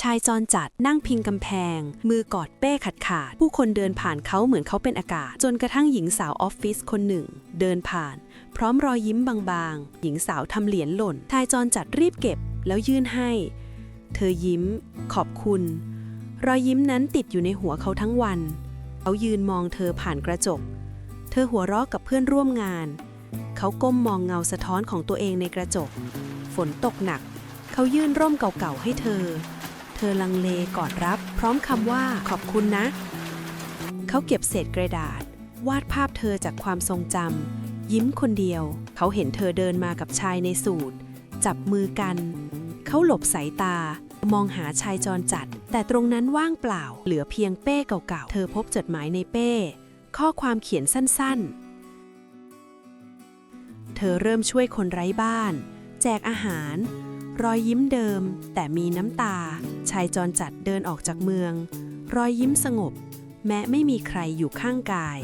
ชายจรจัดนั่งพิงกำแพง มือกอดเป้ขาดขาด ผู้คนเดินผ่านเขาเหมือนเขาเป็นอากาศ จนกระทั่งหญิงสาวออฟฟิศคนหนึ่ง เดินผ่าน พร้อมรอยยิ้มบางๆ หญิงสาวทำเหรียญหล่น ชายจรจัดรีบเก็บแล้วยื่นให้ เธอยิ้ม ขอบคุณ รอยยิ้มนั้นติดอยู่ในหัวเขาทั้งวัน เขายืนมองเธอผ่านกระจก เธอหัวเราะกับเพื่อนร่วมงาน เขาก้มมองเงาสะท้อนของตัวเองในกระจก ฝนตกหนัก เขายื่นร่มเก่าๆให้เธอ เธอลังเลกอดรับ พร้อมคำว่าขอบคุณนะ เขาเก็บเศษกระดาษ วาดภาพเธอจากความทรงจำยิ้มคนเดียว เขาเห็นเธอเดินมากับชายในสูตรจับมือกัน เขาหลบสายตา มองหาชายจรจัด แต่ตรงนั้นว่างเปล่า เหลือเพียงเป้เก่าๆ เธอพบจดหมายในเป้ ข้อความเขียนสั้นๆ เธอเริ่มช่วยคนไร้บ้าน แจกอาหาร รอยยิ้มเดิม แต่มีน้ำตา ชายจรจัดเดินออกจากเมือง รอยยิ้มสงบ แม้ไม่มีใครอยู่ข้างกาย